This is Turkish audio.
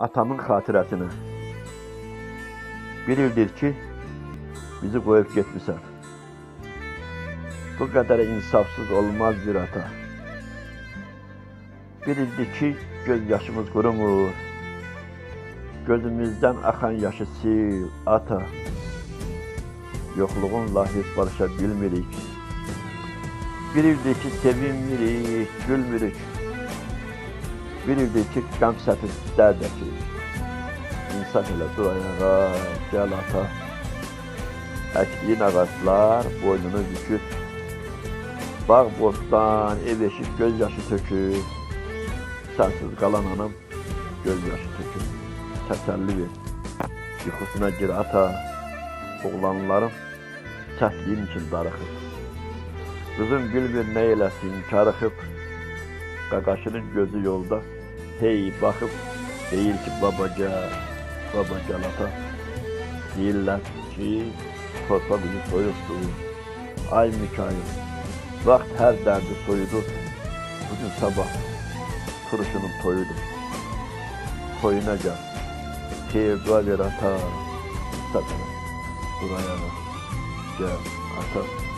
atamın xatirəsinə. Bir ildir ki, bizi qoyub getmisən. Bu qədər insafsız olmaz bir ata. Bir ildir ki, göz yaşımız qurumur. Gözümüzdən axan yaşı sil, ata. Yoxluğunla heç barışa bilmirik. Bir ildir ki, sevinmirik, gülmürük. Bir ildir ki, qəm sətir dərd əkirik. İnsaf elə dur ayağa, gəl ata. Əkdiyin ağaclar boynunu bükür. Bağ bostan, ev eşik göz yaşı tökür. Sensiz qalan anam göz yaşı tökür. Təsəlli ver. Yuxusuna gir ata. Oğlanlarım səhvliyin üçün darıxır. Qızım gülmür nə eləsin, karıxıb. Qaqaşının gözü yolda. Hey baxıb deyir ki baba gəl, baba gəl ata. Deyirlər ki torpaq üzü soyuqdur. Ay Mikail, vaxt hər dərdi soyudu. Bugün sabah turşunun toyudur. Toyuna. Xeyir dua ver ata. Satana. Buraya gel ata.